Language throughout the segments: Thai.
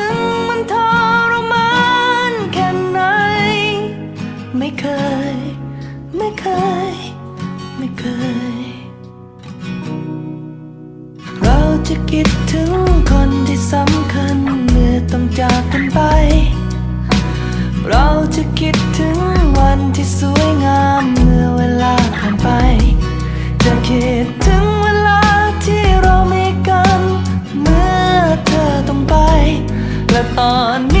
ง ที่สวยงามเมื่อเวลาผ่านไป จะคิดถึงเวลาที่เรามีกัน เมื่อเธอต้องไป และตอนนี้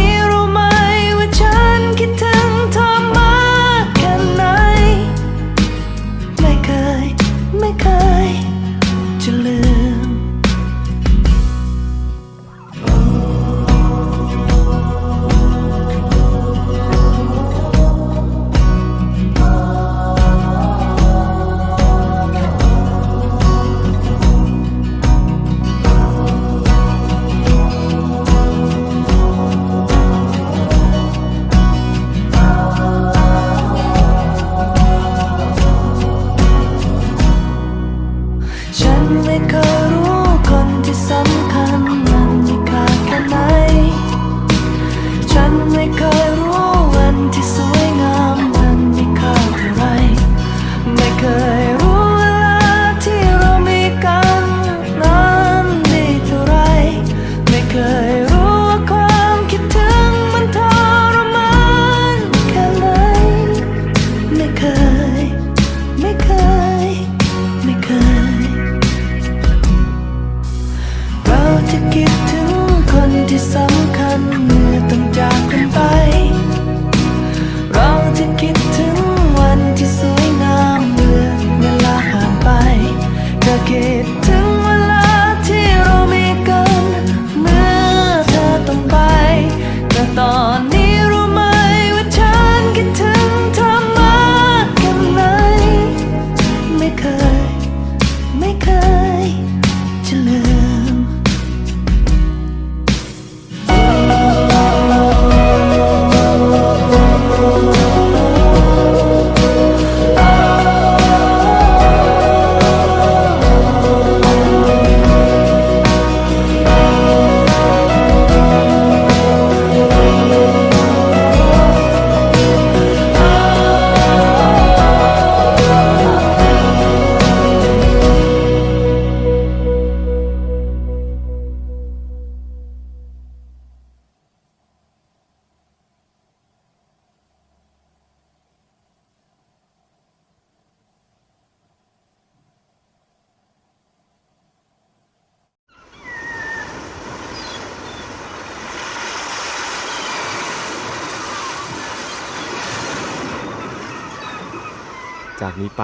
จากนี้ไป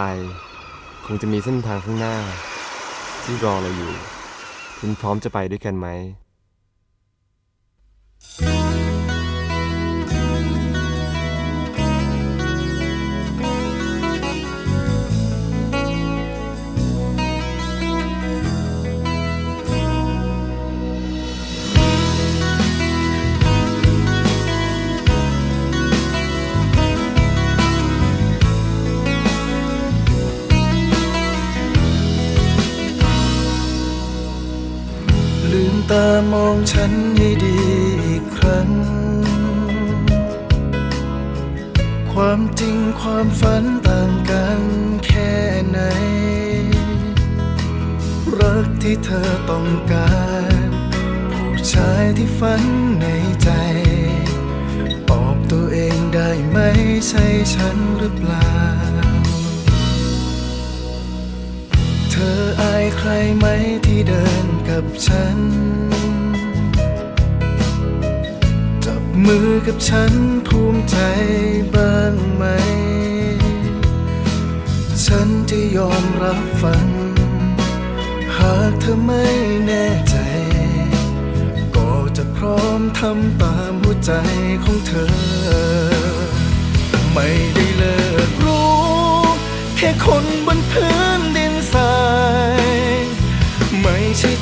คงจะมีเส้นทางข้างหน้า ที่รอเราอยู่ คุณพร้อมจะไปด้วยกันไหม ตามองฉันให้ดีอีกครั้ง ความจริงความฝันต่างกันแค่ไหน รักที่เธอต้องการ ผู้ชายที่ฝันในใจตอบตัวเองได้ไหมใช่ฉันหรือเปล่า เธออายใครไหมที่เดิน กับฉัน จับมือกับฉันภูมิใจบ้างไหม ฉันจะยอมรับฟัง หากเธอไม่แน่ใจ ก็จะพร้อมทำตามหัวใจของเธอ ไม่ได้เลิกรู้ แค่คนบนพื้น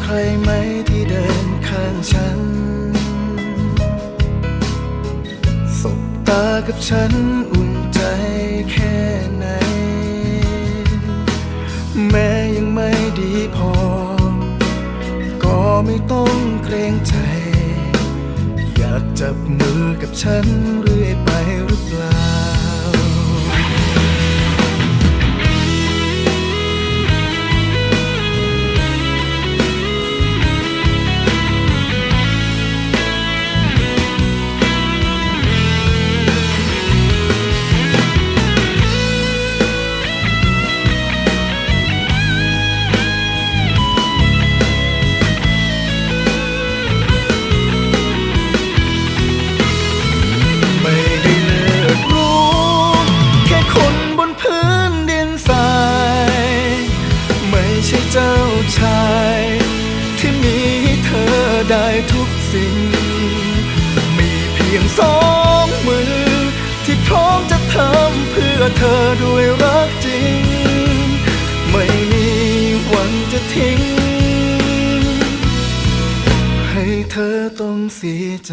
ใครไหมที่เดินข้างฉัน สบตากับฉันอุ่นใจแค่ไหน แม้ยังไม่ดีพอ ก็ไม่ต้องเกรงใจ อยากจับมือกับฉันเรื่อ ธอด้วยรักจริง ไม่มีวันจะทิ้ง ให้เธอต้องเสียใจ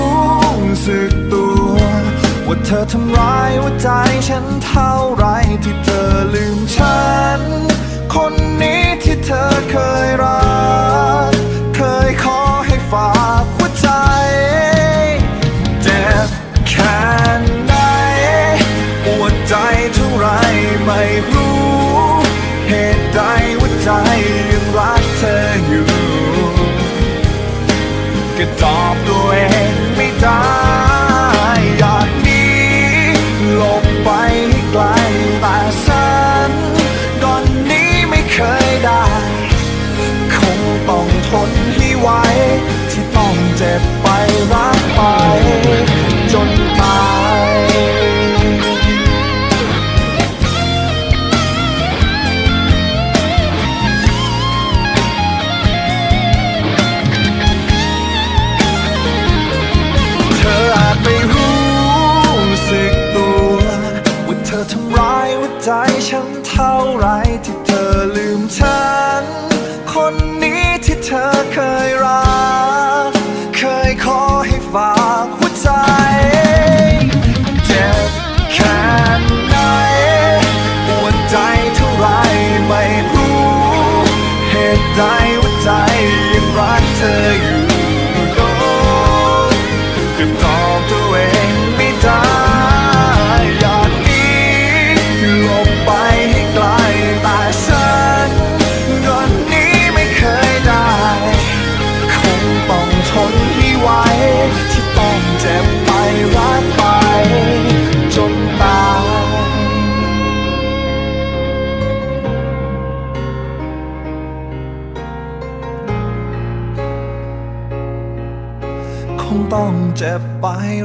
เธอทำร้ายหัวใจฉันเท่าไรที่เธอลืมฉัน คนนี้ที่เธอเคยรัก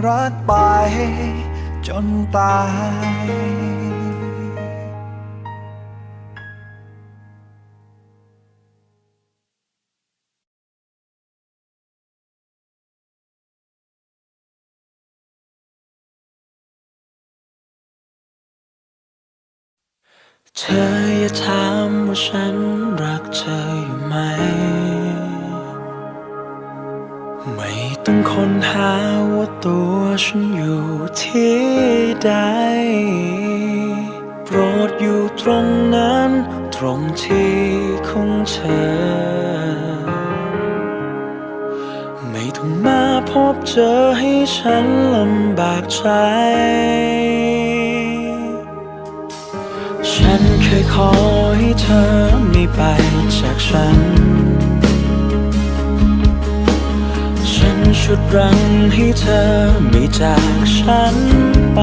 รักไป จนตาย เธออย่าถามว่าฉันรักเธออยู่ไหม ไม่ต้องค้นหาว่าตัวฉันอยู่ที่ใด โปรดอยู่ตรงนั้น ตรงที่ของเธอ ไม่ต้องมาพบเจอให้ฉันลำบากใจ ฉันเคยขอให้เธอไม่ไปจากฉัน ชุดรังให้เธอไม่จากฉันไป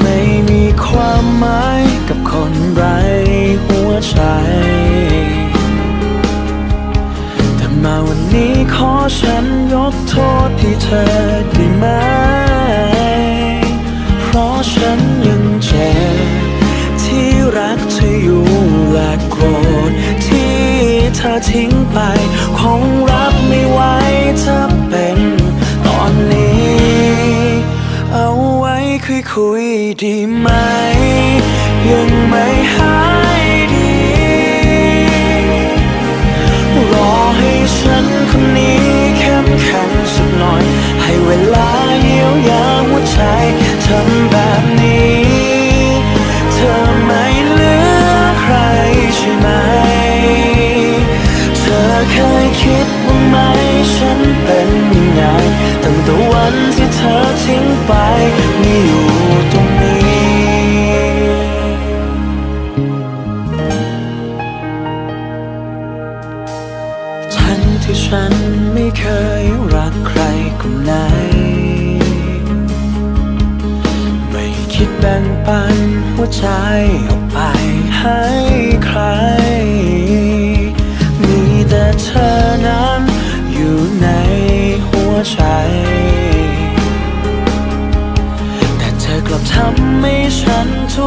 ไม่มีความหมายกับคนไร้หัวใจ แต่มาวันนี้ขอฉันยกโทษให้เธอได้ไหม เพราะฉันยังเจ็บที่รักเธออยู่และโกรธที่เธอทิ้งไป คุยคุยดีไหม ยังไม่หายดี รอให้ฉันคนนี้เข้มแข็งสักหน่อย ให้เวลาเยียวยาหัวใจทำแบบนี้ เธอไม่เหลือใครใช่ไหม เธอเคยคิดบ้าไหมฉันเป็นยังไง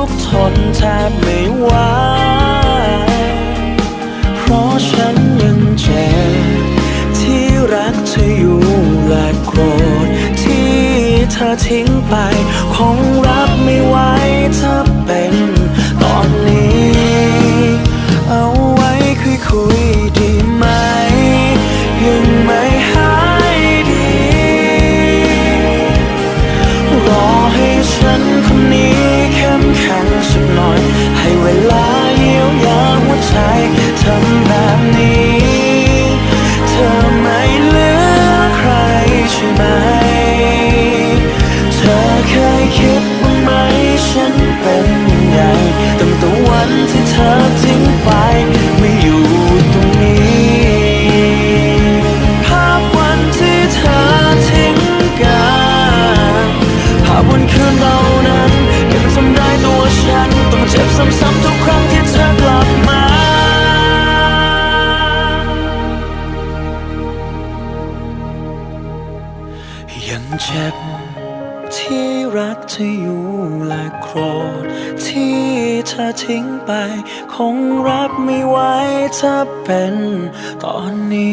กทนแทบไม่ไหวเพราะฉันยังเจ็บที่รักเธออยู่และโกรธที่เธอทิ้งไปคง ถ้าเป็นตอนนี้